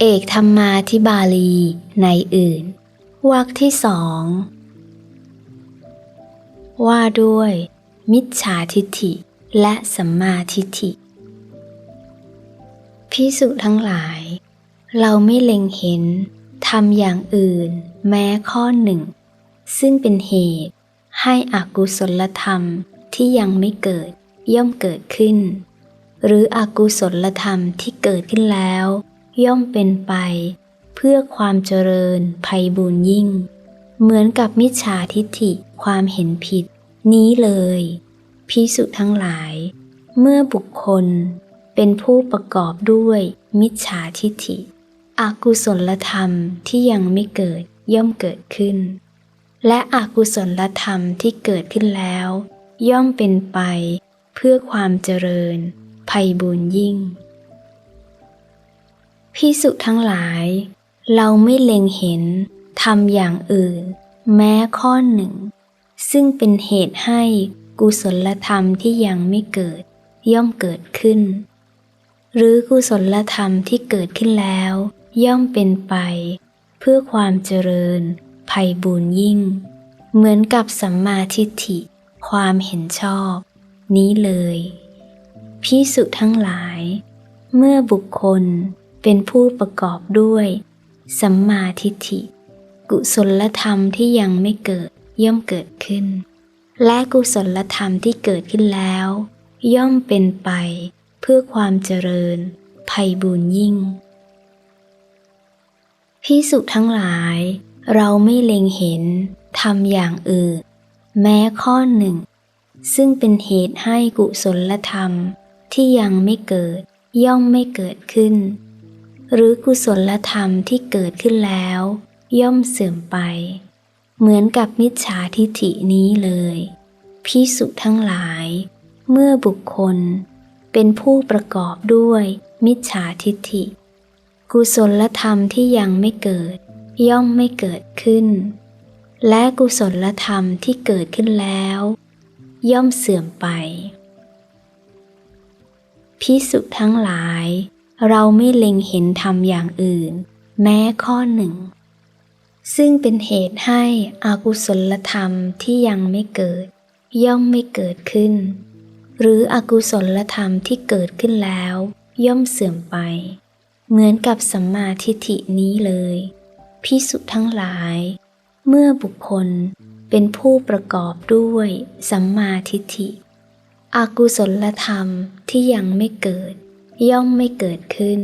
เอกธรรมาธิบาลีในอื่น วรรคที่สอง ว่าด้วย มิจฉาทิฏฐิและสัมมาทิฏฐิพิสุทั้งหลาย เราไม่เล็งเห็นทำอย่างอื่น แม้ข้อหนึ่ง ซึ่งเป็นเหตุ ให้อกุศลธรรมที่ยังไม่เกิดย่อมเกิดขึ้น หรืออกุศลธรรมที่เกิดขึ้นแล้ว ย่อมเป็นไป เพื่อความเจริญภัยบุญยิ่ง เหมือนกับมิจฉาทิฏฐิความเห็นผิด นี้เลยพิสุทั้งหลาย เมื่อบุคคลเป็นผู้ประกอบด้วยมิจฉาทิฏฐิอกุศลธรรมที่ยังไม่เกิดย่อมเกิดขึ้น และอกุศลธรรมที่เกิดขึ้นแล้ว ย่อมเป็นไปเพื่อความเจริญภัยบุญยิ่ง พิสุทั้งหลาย เราไม่เล็งเห็นทำอย่างอื่น แม้ข้อหนึ่ง ซึ่งเป็นเหตุให้กุศลธรรมที่ยังไม่เกิดย่อมเกิดขึ้น หรือกุศลธรรมที่เกิดขึ้นแล้ว ย่อมเป็นไป เพื่อความเจริญภัยบุญยิ่ง เหมือนกับสัมมาทิฏฐิ ความเห็นชอบ นี้เลยพิสุทั้งหลาย เมื่อบุคคล เป็นผู้ประกอบด้วย สัมมาทิฏฐิ กุศลธรรมที่ยังไม่เกิดย่อมเกิดขึ้น และกุศลธรรมที่เกิดขึ้นแล้ว ย่อมเป็นไปเพื่อความเจริญภัยบุญยิ่งพิสุทั้งหลาย เราไม่เล็งเห็นทำอย่างอื่น แม้ข้อหนึ่ง ซึ่งเป็นเหตุให้กุศลธรรมที่ยังไม่เกิดย่อมไม่เกิดขึ้น หรือกุศลธรรมที่เกิดขึ้นแล้ว ย่อมเสื่อมไป เหมือนกับมิจฉาทิฏฐินี้เลยพิสุทั้งหลาย เมื่อบุคคล เป็นผู้ประกอบด้วยมิจฉาทิฏฐิ กุศลธรรมที่ยังไม่เกิด ย่อมไม่เกิดขึ้น และกุศลธรรมที่เกิดขึ้นแล้ว ย่อมเสื่อมไปพิสุทั้งหลาย เราไม่เล็งเห็นธรรมอย่างอื่น แม้ข้อหนึ่ง ซึ่งเป็นเหตุให้อากุศลธรรมที่ยังไม่เกิด ย่อมไม่เกิดขึ้น หรืออกุศลธรรมที่เกิดขึ้นแล้ว ย่อมเสื่อมไป เหมือนกับสัมมาทิฏฐินี้เลยพิสุทั้งหลาย เมื่อบุคคลเป็นผู้ประกอบด้วยสัมมาทิฏฐิอากุศลธรรมที่ยังไม่เกิด ย่อมไม่เกิดขึ้น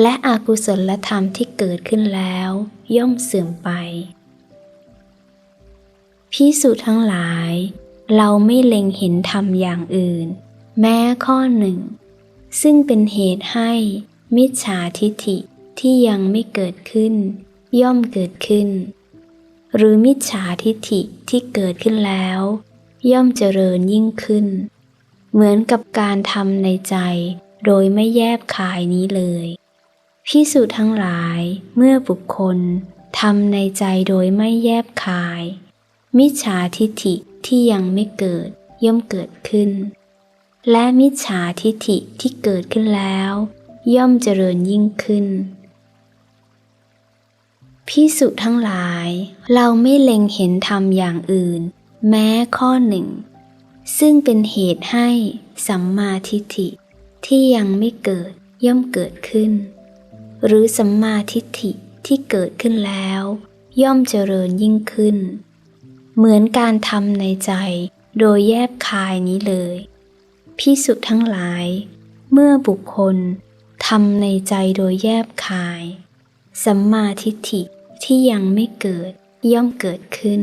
และอากุศลธรรมที่เกิดขึ้นแล้ว ย่อมเสื่อมไปพิสุทั้งหลาย เราไม่เล็งเห็นธรรมอย่างอื่น แม้ข้อหนึ่ง ซึ่งเป็นเหตุให้ มิจฉาทิฏฐิที่ยังไม่เกิดขึ้น ย่อมเกิดขึ้น หรือมิจฉาทิฏฐิที่เกิดขึ้นแล้ว ย่อมเจริญยิ่งขึ้น เหมือนกับการทำในใจ โดยไม่แยบคายนี้เลยพิสูจน์ทั้งหลายเมื่อบุคคลทำในใจโดยไม่แยบคาย มิจฉาทิฏฐิที่ยังไม่เกิดย่อมเกิดขึ้น และมิจฉาทิฏฐิที่เกิดขึ้นแล้ว ย่อมเจริญยิ่งขึ้นพิสุทั้งหลาย เราไม่เล็งเห็นธรรมอย่างอื่น แม้ข้อหนึ่ง ซึ่งเป็นเหตุให้สัมมาทิฏฐิ ที่ยังไม่เกิดย่อมเกิดขึ้น หรือสัมมาทิฏฐิที่เกิดขึ้นแล้ว ย่อมเจริญยิ่งขึ้น เหมือนการทำในใจโดยแยบคายนี้เลยพิสุทั้งหลาย เมื่อบุคคลทำในใจโดยแยบคาย สัมมาทิฏฐิที่ยังไม่เกิดย่อมเกิดขึ้น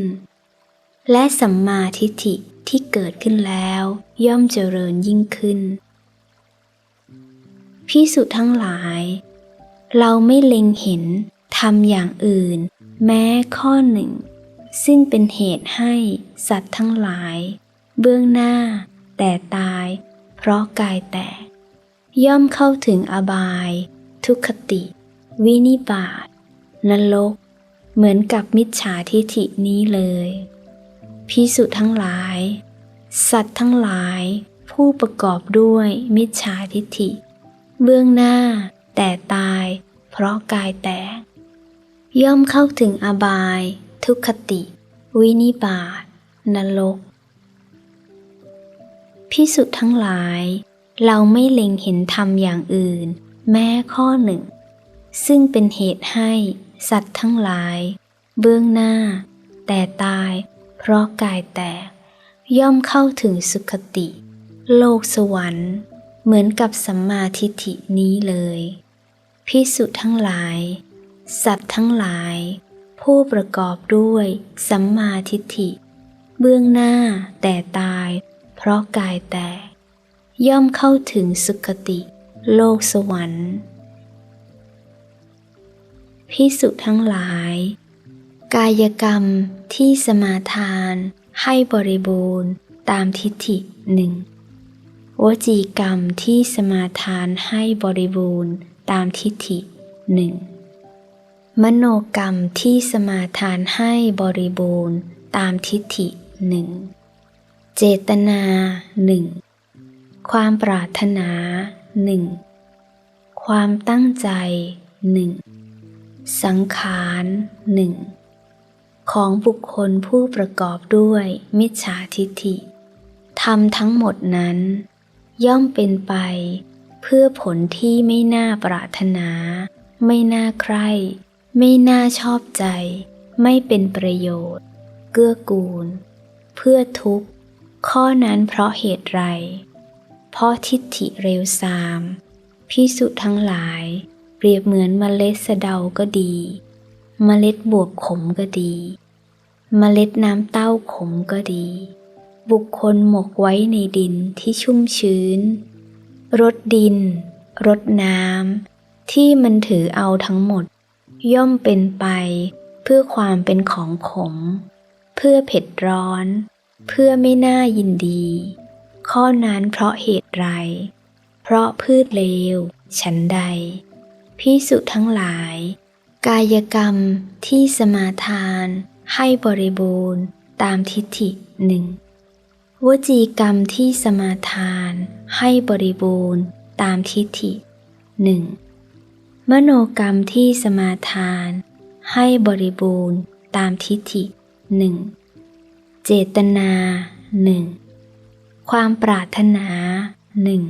และสัมมาทิฏฐิที่เกิดขึ้นแล้ว ย่อมเจริญยิ่งขึ้น พิสุทั้งหลาย เราไม่เล็งเห็นทำอย่างอื่น แม้ข้อหนึ่ง ซึ่งเป็นเหตุให้สัตว์ทั้งหลาย เบื้องหน้า แต่ตาย เพราะกายแตก ย่อมเข้าถึงอบาย ทุกขติ วินิบาตนรก เหมือนกับมิจฉาทิฐินี้เลยพิสุทั้งหลาย สัตว์ทั้งหลายผู้ประกอบด้วยมิจฉาทิฐิ เบื้องหน้า แต่ตาย เพราะกายแตก ย่อมเข้าถึงอบาย ทุกขติ วินิบาตนรกพิสุทั้งหลาย เราไม่เล็งเห็นธรรมอย่างอื่น แม้ข้อหนึ่ง ซึ่งเป็นเหตุให้สัตว์ทั้งหลาย เบื้องหน้า แต่ตาย เพราะกายแตก ย่อมเข้าถึงสุขติ โลกสวรรค์ เหมือนกับสัมมาทิฏฐินี้เลย พิสุทั้งหลาย สัตว์ทั้งหลาย ผู้ประกอบด้วยสัมมาทิฏฐิ เบื้องหน้าแต่ตาย เพราะกายแตก ย่อมเข้าถึงสุคติ โลกสวรรค์พิสุทั้งหลาย กายกรรมที่สมาทานให้บริบูรณ์ตามทิฏฐิหนึ่ง วจีกรรมที่สมาทานให้บริบูรณ์ตามทิฏฐิหนึ่งมโนกรรมที่สมาทานให้บริบูรณ์ตามทิฏฐิหนึ่งเจตนาหนึ่งความปรารถนาหนึ่งความตั้งใจหนึ่งสังขารหนึ่งของบุคคลผู้ประกอบด้วยมิจฉาทิฏฐิทำทั้งหมดนั้น ย่อมเป็นไป เพื่อผลที่ไม่น่าปรารถนา ไม่น่าใคร่ไม่น่าชอบใจ ไม่เป็นประโยชน์ เกื้อกูล เพื่อทุกข์ ข้อนั้นเพราะเหตุไร เพราะทิฏฐิเร็วซามพิสุทั้งหลาย เปรียบเหมือนเมล็ดสะเดาก็ดี เมล็ดบวบขมก็ดี เมล็ดน้ำเต้าขมก็ดี บุคคลหมกไว้ในดินที่ชุ่มชื้น รดดิน รดน้ำ ที่มันถือเอาทั้งหมด ย่อมเป็นไป เพื่อความเป็นของขม เพื่อเผ็ดร้อน เพื่อไม่น่ายินดี ข้อนั้นเพราะเหตุไร เพราะพืชเลว ฉันใดพิสุทั้งหลาย กายกรรมที่สมาทานให้บริบูรณ์ตามทิฏฐิหนึ่ง วจีกรรมที่สมาทานให้บริบูรณ์ตามทิฏฐิหนึ่งมโนกรรมที่สมาทาน ให้บริบูรณ์ตามทิฏฐิหนึ่งเจตนาหนึ่งความปรารถนาหนึ่ง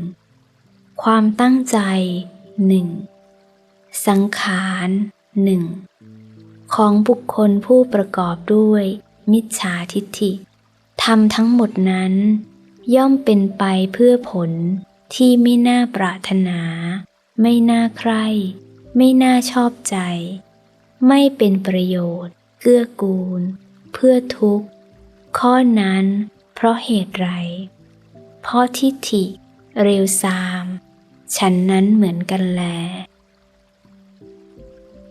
ความตั้งใจหนึ่งสังขารหนึ่งของบุคคลผู้ประกอบด้วยมิจฉาทิฏฐิ ทำทั้งหมดนั้น ย่อมเป็นไปเพื่อผลที่ไม่น่าปรารถนา ไม่น่าใคร่ไม่น่าชอบใจ ไม่เป็นประโยชน์เกื้อกูล เพื่อทุกข์ ข้อนั้นเพราะเหตุไร เพราะทิฏฐิ เร็วซาม ฉันนั้นเหมือนกันแล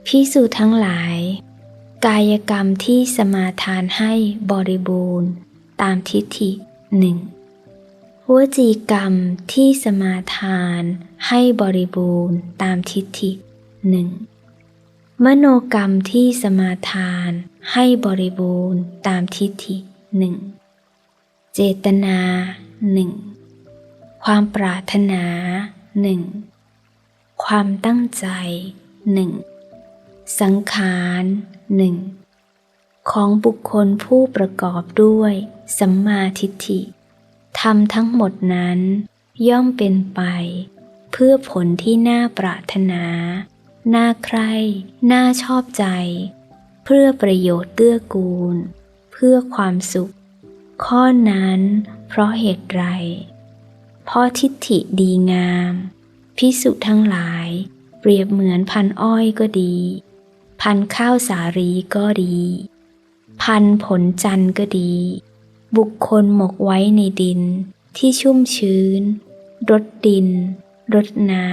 พิสูจทั้งหลาย กายกรรมที่สมาทานให้บริบูรณ์ ตามทิฏฐิหนึ่งวจีกรรมที่สมาทานให้บริบูรณ์ตามทิฏฐิหนึ่งมโนกรรมที่สมาทานให้บริบูรณ์ตามทิฏฐิหนึ่งเจตนาหนึ่งความปรารถนาหนึ่งความตั้งใจหนึ่งสังขารหนึ่ง ของบุคคลผู้ประกอบด้วยสัมมาทิฏฐิทำทั้งหมดนั้น ย่อมเป็นไป เพื่อผลที่น่าปรารถนา น่าใคร่ น่าชอบใจ เพื่อประโยชน์เกื้อกูล เพื่อความสุข ข้อนั้นเพราะเหตุไร เพราะทิฏฐิดีงาม พิสุทั้งหลาย เปรียบเหมือนพันอ้อยก็ดี พันข้าวสาลีก็ดี พันผลจันทร์ก็ดี บุคคลหมกไว้ในดินที่ชุ่มชื้น รดดิน รดน้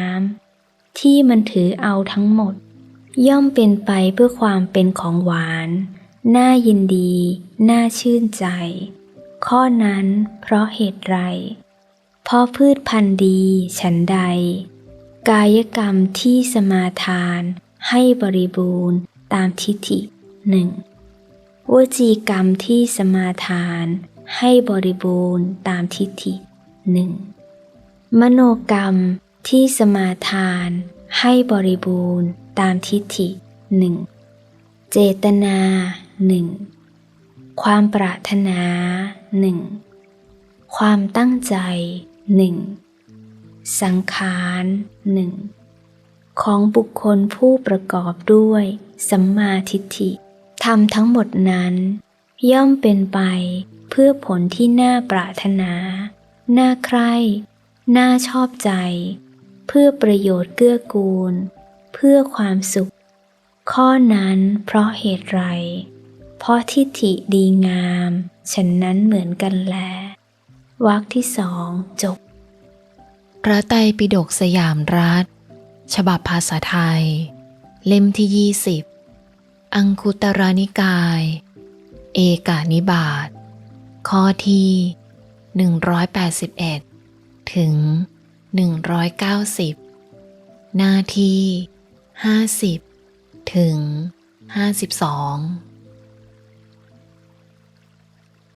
ำ ที่มันถือเอาทั้งหมด ย่อมเป็นไปเพื่อความเป็นของหวาน น่ายินดี น่าชื่นใจ ข้อนั้นเพราะเหตุไร เพราะพืชพันธุ์ดีฉันใด กายกรรมที่สมาทานให้บริบูรณ์ตามทิฏฐิหนึ่ง วจีกรรมที่สมาทาน ให้บริบูรณ์ตามทิฏฐิหนึ่งมโนกรรมที่สมาทาน ให้บริบูรณ์ตามทิฏฐิหนึ่งเจตนาหนึ่งความปรารถนาหนึ่งความตั้งใจหนึ่งสังขารหนึ่งของบุคคลผู้ประกอบด้วยสัมมาทิฏฐิ ทำทั้งหมดนั้น ย่อมเป็นไปเพื่อผลที่น่าปรารถนา น่าใคร่ น่าชอบใจ เพื่อประโยชน์เกื้อกูล เพื่อความสุข ข้อนั้นเพราะเหตุไร เพราะทิฏฐิดีงาม ฉันนั้นเหมือนกันแลวรรคที่สองจบพระไตรปิฎกสยามรัฐ ฉบับภาษาไทย เล่มที่20 อังคุตรานิกาย เอกานิบาตข้อที่ 181 ถึง 190 หน้าที่ 50 ถึง 52